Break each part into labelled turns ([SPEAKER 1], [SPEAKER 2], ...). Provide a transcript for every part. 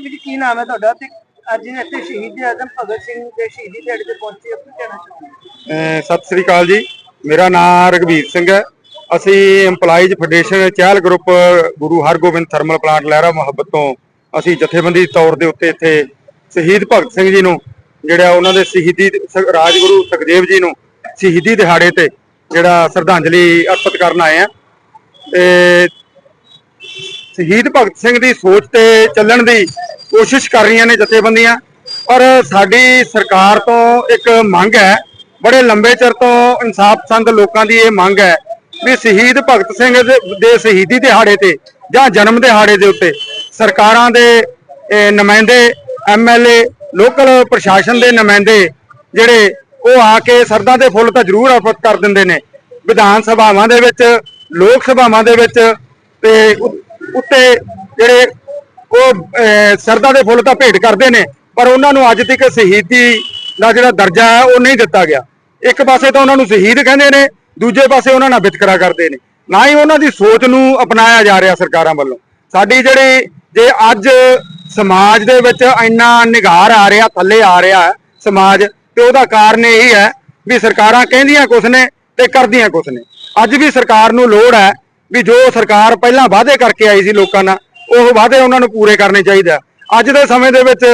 [SPEAKER 1] ਕੀ ਨਾਮ ਹੈ ਤੁਹਾਡਾ? ਤੇ ਅੱਜ ਇੱਥੇ ਸ਼ਹੀਦ ਆਜ਼ਮ ਭਗਤ ਸਿੰਘ ਦੇ ਸ਼ਹੀਦੀ ਦਿਹਾੜੇ ਤੇ ਪਹੁੰਚੇ ਹੋ, ਕੀ ਕਹਿਣਾ ਚਾਹੁੰਦੇ
[SPEAKER 2] ਸਤਿ ਸ੍ਰੀ ਅਕਾਲ ਜੀ। ਮੇਰਾ ਨਾਮ ਰਗਵੀਰ ਸਿੰਘ ਹੈ। ਅਸੀਂ EMPLOYEES federation Chahal group Guru Hargobind thermal plant Lehra Mohabbat ਤੋਂ ਅਸੀਂ ਜਥੇਬੰਦੀ ਤੌਰ ਦੇ ਉੱਤੇ ਇੱਥੇ ਸ਼ਹੀਦ ਭਗਤ ਸਿੰਘ ਜੀ ਨੂੰ, ਜਿਹੜਾ ਉਹਨਾਂ ਦੇ ਸ਼ਹੀਦੀ ਸ- ਰਾਜਗੁਰੂ ਸੁਖਦੇਵ ਜੀ ਨੂੰ ਸ਼ਹੀਦੀ ਦਿਹਾੜੇ ਤੇ ਜਿਹੜਾ ਸ਼ਰਧਾਂਜਲੀ ਅਰਪਿਤ ਕਰਨ ਆਏ ਆ ਤੇ ਸ਼ਹੀਦ ਭਗਤ ਸਿੰਘ ਦੀ ਸੋਚ ਤੇ ਚੱਲਣ ਦੀ ਕੋਸ਼ਿਸ਼ ਕਰ ਰਹੀਆਂ ਨੇ ਜਥੇਬੰਦੀਆਂ। ਪਰ ਸਾਡੀ ਸਰਕਾਰ ਤੋਂ ਇੱਕ ਮੰਗ ਹੈ ਬੜੇ ਲੰਬੇ ਚਿਰ ਤੋਂ ਇਨਸਾਫ ਪਸੰਦ ਲੋਕਾਂ ਦੀ ਇਹ ਮੰਗ ਹੈ ਵੀ ਸ਼ਹੀਦ ਭਗਤ ਸਿੰਘ ਦੇ ਸ਼ਹੀਦੀ ਦਿਹਾੜੇ ਤੇ ਜਾਂ ਜਨਮ ਦਿਹਾੜੇ ਦੇ ਉੱਤੇ ਸਰਕਾਰਾਂ ਦੇ ਇਹ, ਨੁਮਾਇੰਦੇ ਐਮਐਲਏ ਲੋਕਲ ਪ੍ਰਸ਼ਾਸਨ ਦੇ ਨੁਮਾਇੰਦੇ ਜਿਹੜੇ ਉਹ ਆ ਕੇ ਸਰਦਾਂ ਦੇ ਫੁੱਲ ਤਾਂ ਜ਼ਰੂਰ ਅਰਪਿਤ ਕਰ ਦਿੰਦੇ ਨੇ। ਵਿਧਾਨ ਸਭਾਵਾਂ ਦੇ ਵਿੱਚ ਲੋਕ ਸਭਾਵਾਂ ਦੇ ਵਿੱਚ ਤੇ ਉੱਤੇ ਜਿਹੜੇ ਉਹ ਅਹ, ਸਰਦਾ ਦੇ ਫੁੱਲ ਤਾਂ ਭੇਟ ਕਰਦੇ ਨੇ ਪਰ ਉਹਨਾਂ ਨੂੰ ਅੱਜ ਤੱਕ ਸ਼ਹੀਦੀ ਦਾ ਜਿਹੜਾ ਦਰਜਾ ਹੈ ਉਹ ਨਹੀਂ ਦਿੱਤਾ ਗਿਆ। ਇੱਕ ਪਾਸੇ ਤਾਂ ਉਹਨਾਂ ਨੂੰ ਸ਼ਹੀਦ ਕਹਿੰਦੇ ਨੇ ਦੂਜੇ ਪਾਸੇ ਉਹਨਾਂ ਨਾਲ ਵਿਤਕਰਾ ਕਰਦੇ ਨੇ। ਨਾ ਹੀ ਉਹਨਾਂ ਦੀ ਸੋਚ ਨੂੰ ਅਪਣਾਇਆ ਜਾ ਰਿਹਾ ਸਰਕਾਰਾਂ ਵੱਲੋਂ। ਸਾਡੀ ਜਿਹੜੀ ਜੇ ਅੱਜ ਸਮਾਜ ਦੇ ਵਿੱਚ ਇੰਨਾ ਨਿਗਾਰ ਆ ਰਿਹਾ ਥੱਲੇ ਆ ਰਿਹਾ ਸਮਾਜ ਤੇ ਉਹਦਾ ਕਾਰਨ ਇਹ ਹੈ ਵੀ ਸਰਕਾਰਾਂ ਕਹਿੰਦੀਆਂ ਕੁਛ ਨੇ ਤੇ ਕਰਦੀਆਂ ਕੁਛ ਨੇ। ਅੱਜ ਵੀ ਸਰਕਾਰ ਨੂੰ ਲੋੜ ਹੈ ਵੀ ਜੋ ਸਰਕਾਰ ਪਹਿਲਾਂ ਵਾਅਦੇ ਕਰਕੇ ਆਈ ਸੀ ਲੋਕਾਂ ਨਾਲ, ਉਹ ਵਾਅਦੇ ਉਹਨਾਂ ਨੂੰ ਪੂਰੇ ਕਰਨੇ ਚਾਹੀਦੇ ਅੱਜ ਦੇ ਸਮੇਂ ਦੇ ਵਿੱਚ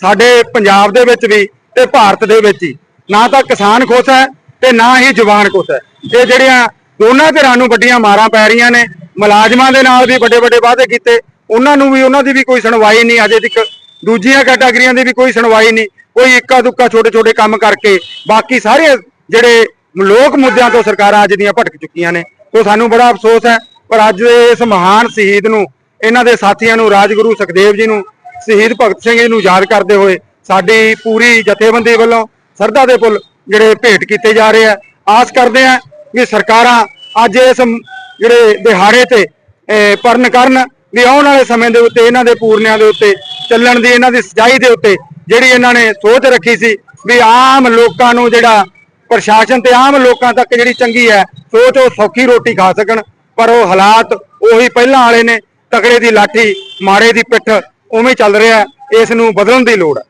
[SPEAKER 2] ਸਾਡੇ ਪੰਜਾਬ ਦੇ ਵਿੱਚ ਵੀ ਤੇ ਭਾਰਤ ਦੇ ਵਿੱਚ ਹੀ, ਨਾ ਤਾਂ ਕਿਸਾਨ ਖੁਸ਼ ਹੈ ਤੇ ਨਾ ਹੀ ਜਵਾਨ ਖੁਸ਼ ਹੈ। ਇਹ ਜਿਹੜੀਆਂ ਦੋਨਾਂ ਧਿਰਾਂ ਨੂੰ ਵੱਡੀਆਂ ਮਾਰਾਂ ਪੈ ਰਹੀਆਂ ਨੇ, ਮੁਲਾਜ਼ਮਾਂ ਦੇ ਨਾਲ ਵੀ ਵੱਡੇ ਵੱਡੇ ਵਾਅਦੇ ਕੀਤੇ, ਉਹਨਾਂ ਨੂੰ ਵੀ, ਉਹਨਾਂ ਦੀ ਵੀ ਕੋਈ ਸੁਣਵਾਈ ਨਹੀਂ ਅਜੇ ਤੱਕ। ਦੂਜੀਆਂ ਕੈਟਾਗਰੀਆਂ ਦੀ ਵੀ ਕੋਈ ਸੁਣਵਾਈ ਨਹੀਂ। ਕੋਈ ਇੱਕਾ ਦੁੱਕਾ ਛੋਟੇ ਛੋਟੇ ਕੰਮ ਕਰਕੇ, ਬਾਕੀ ਸਾਰੇ ਜਿਹੜੇ ਲੋਕ ਮੁੱਦਿਆਂ ਤੋਂ ਸਰਕਾਰਾਂ ਅੱਜ ਦੀਆਂ ਭਟਕ ਚੁੱਕੀਆਂ ਨੇ। ਤੋਂ ਸਾਨੂੰ ਬੜਾ ਅਫਸੋਸ ਹੈ, ਪਰ ਅੱਜ ਦੇ ਇਸ ਮਹਾਨ ਸ਼ਹੀਦ ਨੂੰ, ਇਹਨਾਂ ਦੇ ਸਾਥੀਆਂ ਨੂੰ, ਰਾਜਗੁਰੂ ਸੁਖਦੇਵ ਜੀ ਨੂੰ, ਸ਼ਹੀਦ ਭਗਤ ਸਿੰਘ ਜੀ ਨੂੰ ਯਾਦ ਕਰਦੇ ਹੋਏ ਸਾਡੀ ਪੂਰੀ ਜਥੇਬੰਦੀ ਵੱਲੋਂ ਸਰਦਾ ਦੇ ਪੁੱਲ ਜਿਹੜੇ ਭੇਟ ਕੀਤੇ ਜਾ ਰਹੇ ਆ। ਆਸ ਕਰਦੇ ਆ ਵੀ ਸਰਕਾਰਾਂ ਅੱਜ ਇਸ ਜਿਹੜੇ ਦਿਹਾੜੇ ਤੇ ਪਰਨ ਕਰਨ ਵੀ ਆਉਣ ਵਾਲੇ ਸਮੇਂ ਦੇ ਉੱਤੇ, ਇਹਨਾਂ ਦੇ ਪੂਰਨਿਆਂ ਦੇ ਉੱਤੇ, ਚੱਲਣ ਦੀ, ਇਹਨਾਂ ਦੀ ਸਜਾਈ ਦੇ ਉੱਤੇ, ਜਿਹੜੀ ਇਹਨਾਂ ਨੇ ਸੋਚ ਰੱਖੀ ਸੀ ਵੀ ਆਮ ਲੋਕਾਂ ਨੂੰ ਜਿਹੜਾ ਪ੍ਰਸ਼ਾਸਨ ਤੇ ਆਮ ਲੋਕਾਂ ਤੱਕ ਜਿਹੜੀ ਚੰਗੀ ਹੈ, ਸੋਚ ਉਹ ਸੌਖੀ ਰੋਟੀ ਖਾ ਸਕਣ, ਪਰ ਉਹ ਹਾਲਾਤ ਉਹੀ ਪਹਿਲਾਂ ਵਾਲੇ ਨੇ, ਤਕੜੇ ਦੀ ਲਾਠੀ, ਮਾੜੇ ਦੀ ਪਿੱਠ, ਉਵੇਂ ਚੱਲ ਰਿਹਾ ਇਸ ਨੂੰ ਬਦਲਣ ਦੀ ਲੋੜ ਹੈ।